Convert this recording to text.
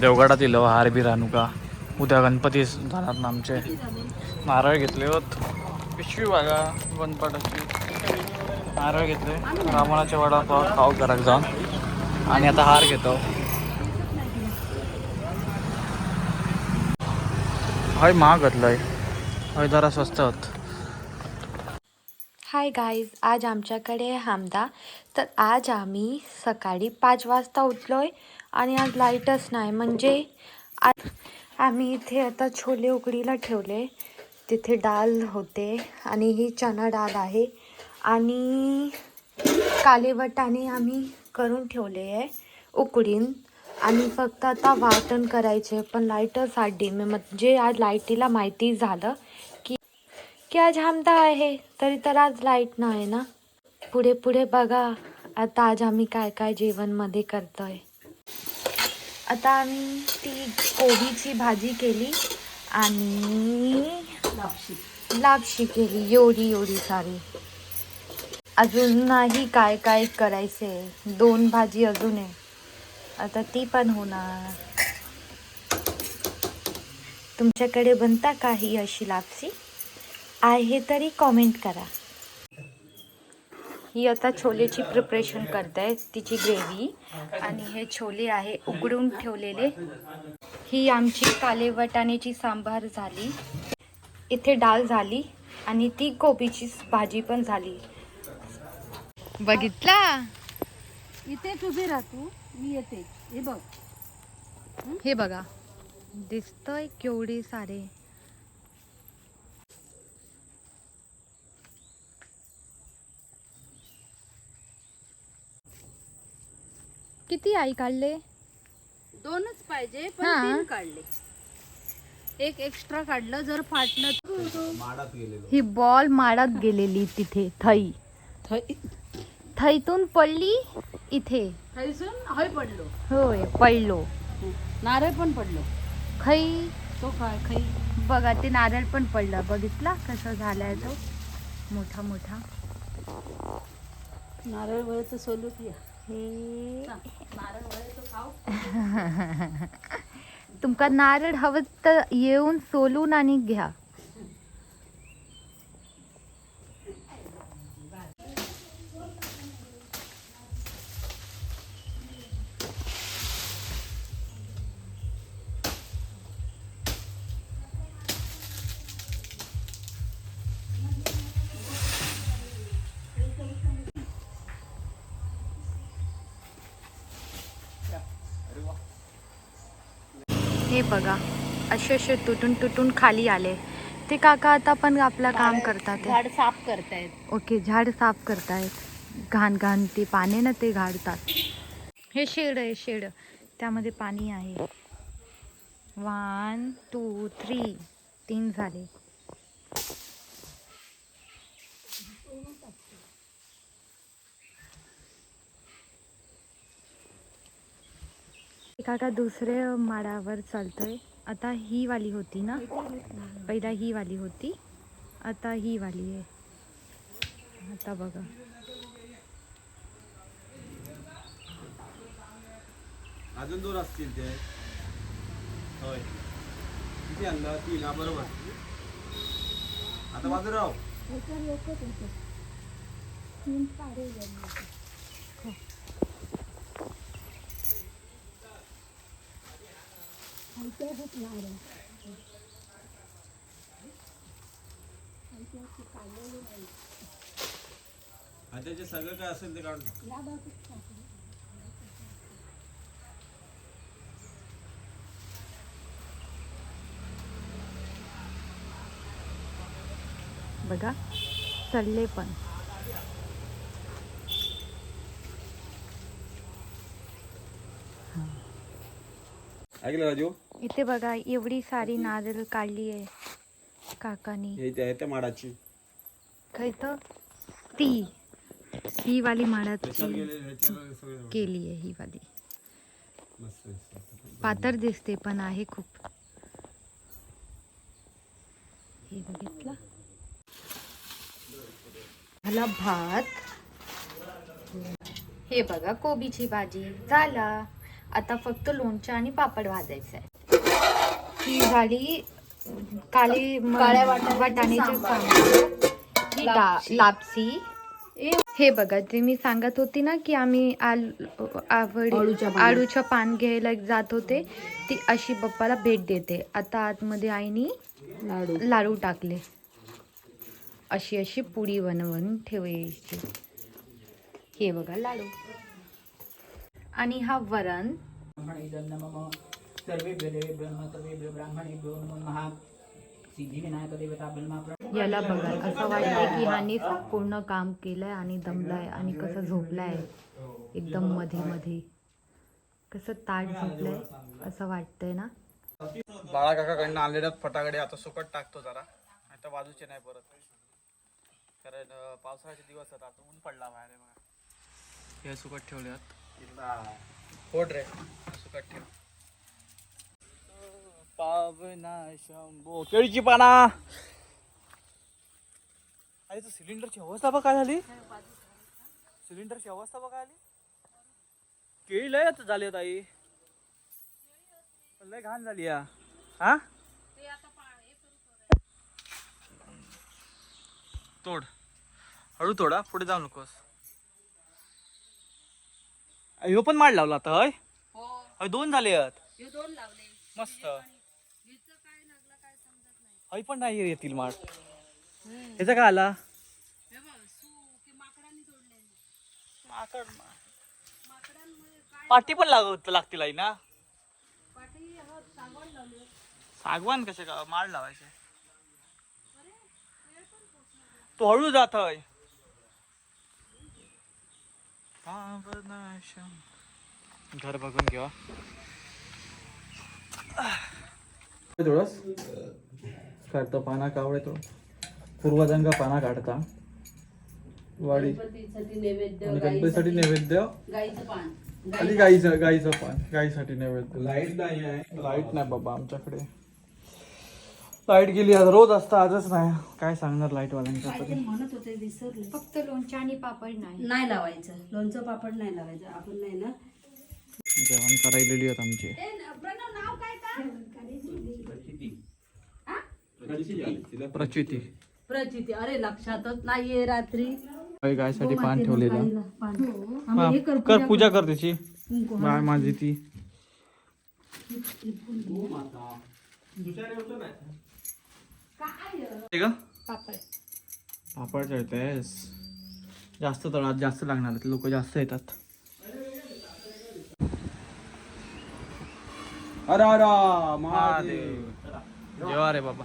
देवगडात दिलं हार बी का उद्या गणपती जाणार ना आमचे. नारळ घेतले होत. पिशवी बघा गणपटाची नारळ घेतले. रावणाच्या वडापाव खाऊ घरात जाऊन. आणि आता हार घेतो. हय महाग घातलंय हय जरा स्वस्त होत. हाय गाईज आज आमच्याकडे आहे हमदा तर आज आम्ही सकाळी पाच वाजता उठलोय. आणि आज लाईटच नाही. म्हणजे आज आम्ही इथे आता छोले उकडीला ठेवले. तिथे डाळ होते आणि ही चना डाळ आहे. आणि कालेवटाने आम्ही करून ठेवले आहे उकडीन. आणि फक्त आता वाटण करायचे पण लाईटच आली म्हणजे आज लाईटीला माहिती झालं की की आज हमदा आहे. तरी तर आज लाइट नाही ना. पुढे पुढे बघा. आता आज आम्ही काय काय जेवणमध्ये करतो आहे आता आम्ही ती कोबीची भाजी केली आणि लापशी. केली एवढी एवढी सारी. अजून नाही काय काय करायचे. दोन भाजी अजून आहे. आता ती पण होणार. तुमच्याकडे बनता काही अशी लापसी आहे तरी कॉमेंट करा. ही आता छोलेची प्रिपरेशन करताय तिची ग्रेव्ही आणि हे छोले आहे उकडून ठेवलेले. ही आमची काले वाटाण्याची सांबार झाली. इथे डाळ झाली आणि ती कोबीची भाजी पण झाली. बघितला? इथेच उभी राह तू मी येते. हे बघ. हे बघा. दिसतंय केवढे सारे. किती आई काढले? दोनच पाहिजे पण हा. तीन काढले. एक एक्स्ट्रा काढलं जर फाटलं ही बॉल माडात गेलेली तिथे थई. थै- थईतून पडली इथे. थैसून हय पडलो. होय पडलो. नारळ पण पडलो. खै तो काय खाई? बघा ते नारळ पण पडलं. बघितला कसं झालाय तो? मोठा मोठा. नारळ वळ तर सोलूत या. हे. तुमका नारळ हवं तर येऊन सोलून आणि घ्या. हे बघा. असे असे तुटून तुटून खाली आले. ते काका आता पण आपलं काम करतात. झाड साफ करतायत. ओके झाड साफ करतायत. घाण घाण ते पाणी ना ते घालतात हे शेड आहे शेड. त्यामध्ये पाणी आहे. वन टू थ्री तीन झाले. काका दुसरे माळावर चालतोय. आता ही वाली होती ना? पहिला ही वाली होती. आता ही वाली आहे. आता बघा. अजून दोन असतील ते. होय. किती आणलं? तीन. हा बरोबर. आता बाजू हा त्याचे सगळं काय असेल ते काढून. बघा चढले पण ऐकलं राजू इथे बघा एवढी सारी नारळ काढली आहे काकानी. हे त्या माडाची. तर ती. ही वाली माडाची केली आहे ही वाली. पातर दिसते पण आहे खूप. हे बघितलं? झाला भात. हे बघा कोबीची भाजी. झाला. आता फक्त लोणचं आणि पापड भाजायचं आहे ही झाली काली काळ्या वाटाण्याची सांबार. ही डा-. लापसी हे बघा ते मी सांगत होती ना की आम्ही आल आवड. आळूच्या पान. घ्यायला जात होते. ती अशी पप्पाला भेट देते. आता आतमध्ये आईनी लाडू. लाडू टाकले. अशी अशी पुडी बनवून ठेवायची. हे बघा लाडू. आणि हा वरण. याला बघा असं वाटतंय की ह्याने पूर्ण काम केलंय आणि दमलाय आणि कसं झोपलाय. एकदम मध्ये मध्ये कसं ताट झोपलंय असं वाटतंय ना? बाळा काकाकडनं आणलेल्यात फटाकडे आता सुकट टाकतो जरा. आता बाजूचे नाही परत. कारण पावसाळ्याचे दिवस आता ऊन पडला बाहेर बघा. हे सुकट ठेवल्यात फोड रे. सुकट ठेव. पावना शंभो. केळीची पाना. अरे तू सिलेंडरची अवस्था बघ काय झाली. सिलेंडरची अवस्था बघ झाली. केळी लय आता झाली ताई लय घाण झाली या. हा? तोड. हळू तोडा पुढे जाऊ नकोस. ह्यो पण माड लावला आता हय? हय दोन झाले आहेत दोन लावले. मस्त. हय पण नाही येतील माड ह्याचा काय आला? माकड पाटी पण लागत लागतील आई ना? सागवान कसे का माड लावायचे? तो हळू जात आहे. घर बघून घेवा थोडस काढतो पाना कावळे तो पूर्वजांका पाना काढता. वाडी. गणपतीसाठी नैवेद्य आणि गणपतीसाठी नैवेद्य? गाईचं पान. आणि गाईचं गाईचं पान. गाईसाठी नैवेद्य. लाइट नाही आहे. लाइट नाही बाबा आमच्याकडे. लाइट गेली आज रोज असतं आजच नाही. काय सांगणार लाइट वाल्यांच्या तरी? म्हणत होते विसरले. फक्त लोणचं आणि पापड नाही. नाही लावायचं. लोणचं पापड नाही लावायचं. आपण नाही ना. जेवण करायलेली आहेत आमची. प्रचिती. प्रचिती. अरे लक्षातच नाहीये रात्री. गायसाठी पान ठेवलेलं. हा, आम्ही हे कर पूजा कर. त्याची बाय माझी ती. हे पापड. चढतेस. जास्त तळात जास्त लागणार लोक जास्त येतात. अरे अरे महादेव. जेवा रे बाबा.